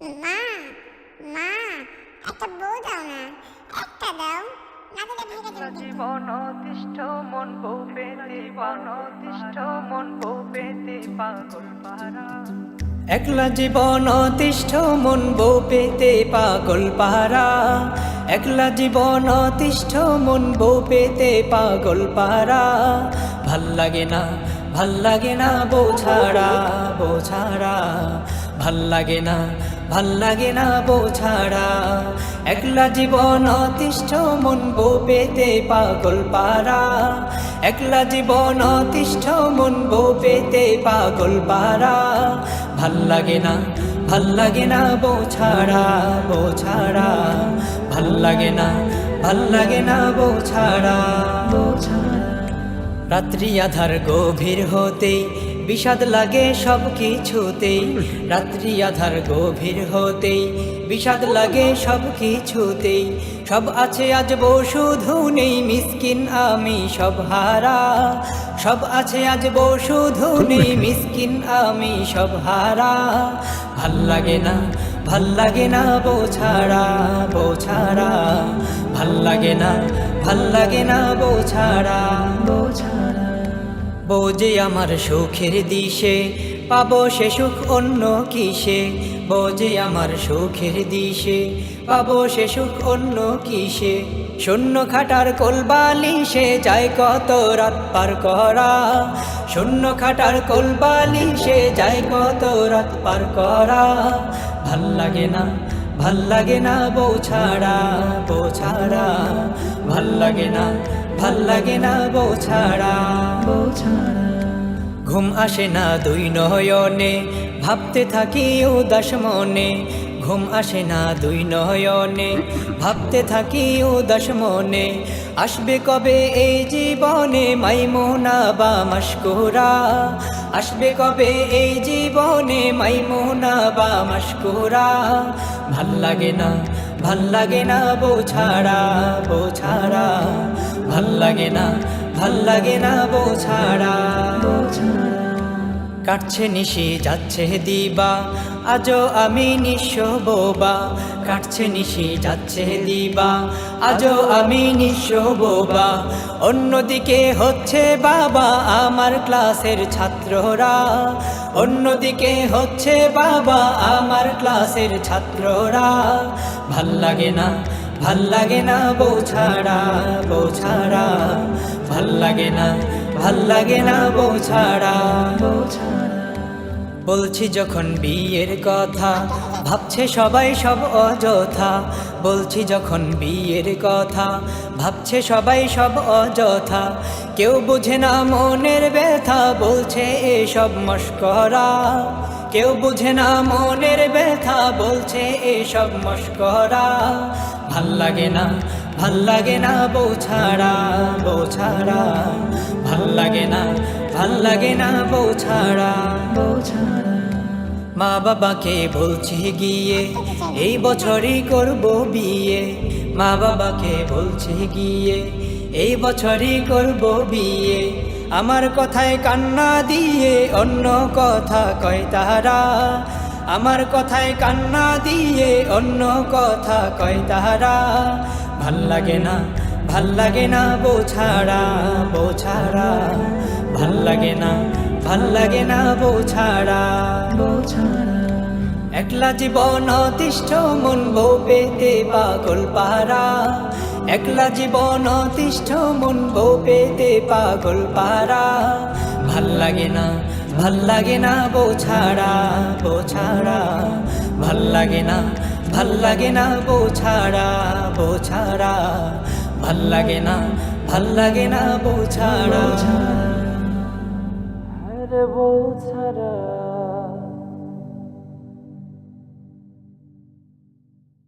মা মা একটা বউ দাও না একটা দাও। জীবন অতিষ্ঠ মন বউ পেতে পান অতিষ্ঠ মন বউ পেতে পাগল পারা একলা জীবন অতিষ্ঠ মন বউ পেতে পাগল পারা একলা জীবন অতিষ্ঠ মন বউ পেতে পাগল পারা ভালো লাগে না ভালো লাগে না বউ ছাড়া বউ ছাড়া। ভালো লাগে না ভালো লাগে না বউ ছাড়া। একলা জীবন অতিষ্ঠ মন পেতে পাগল পারা। একলা জীবন অতিষ্ঠ মন পেতে পাগল পারা। ভালো লাগে না ভালো লাগে না বউ ছাড়া ভালো লাগে না ভালো লাগে না বউ ছাড়া। রাত্রি আধার গভীর হতেই বিষাদ লাগে সব কিছুতেই রাত্রি আধার গভীর হতেই বিষাদ লাগে সব কিছুতেই সব আছে আজ শুধু নেই মিসকিন আমি সব হারা। সব আছে আজ শুধু নেই মিসকিন আমি সব হারা। ভালো লাগে না, ভালো লাগে না বোছাড়া বোছাড়া ভালো লাগে না, ভালো লাগে না বউ ছাড়া। যে আমার সুখের দিশে। পাবো সে সুখ অন্য কিসে? যে আমার সুখের দিশে। পাবো সে সুখ অন্য কিসে? শূন্য খাটার কোলবালিশে যায় কত রাত পার করা? শূন্য খাটার কোলবালি সে যায় কত রাত পার করা? ভালো লাগে না, ভালো লাগে না বউ ছাড়া বউ ছাড়া। ভালো লাগে না ভালো লাগে না বউ ছাড়া। বউ ছাড়া। ঘুম আসে না দুই নয়নে ভাবতে থাকি উদাস মনে। ঘুম আসে না দুই নয়নে ভাবতে থাকি উদাস মনে। আসবে কবে এই জীবনে মাইমোনা বা মাস্কুরা আসবে কবে এই জীবনে মাইমোনা বা মাস্কুরা ভালো লাগে না ভালো লাগে না বউ ছাড়া বউ ছাড়া। ভালো লাগে না ভালো লাগে না বউ ছাড়া। কাটছে নিশি, যাচ্ছে দিবা, আজও আমি নিঃস্ব বোবা। কাটছে নিশি, যাচ্ছে দিবা, আজও আমি নিঃস্ব বোবা। অন্যদিকে হচ্ছে বাবা আমার ক্লাসের ছাত্ররা। অন্যদিকে হচ্ছে বাবা আমার ক্লাসের ছাত্ররা। ভালো লাগে না ভালো লাগে না বউ ছাড়া বউ ছাড়া ভালো লাগে না, ভালো লাগে না বউ ছাড়া বউ ছাড়া বলছি যখন বিয়ের কথা, ভাবছে সবাই সব অযথা। বলছি যখন বিয়ের কথা, ভাবছে সবাই সব অযথা। কেউ বুঝে না মনের ব্যথা, বলছে এসব মস্করা। কেউ বুঝে না মনের ব্যথা, বলছে এসব মস্করা ভালো লাগে না, ভালো লাগে না বউ ছাড়া ছাড়া। ভালো লাগে না, ভালো লাগে না বউ ছাড়া বউ ছাড়া। মা বাবাকে বলছি গিয়ে, এই বছরই করব বিয়ে। মা বাবাকে বলছি গিয়ে, এই বছরই করব বিয়ে। আমার কথায় কান্না দিয়ে অন্য কথা কয় তাহারা। আমার কথায় কান্না দিয়ে অন্য কথা কয় তাহারা। ভালো লাগে না ভালো লাগে না বউ ছাড়া বউ ছাড়া। ভালো লাগে না ভালো লাগে না বউ ছাড়া। বউ একলা জীবন অতিষ্ঠ মন বউ পেতে পাগল পারা একলা জীবন অতিষ্ঠ, মন বউ পেতে পাগল পারা ভালো লাগে না, ভালো লাগে না বউ ছাড়া বউ ছাড়া। ভালো লাগে না, ভালো লাগে না বউ ছাড়া বউ ছাড়া। ভালো লাগে না, ভালো লাগে না বউ ছাড়া। আরে বউ ছাড়া।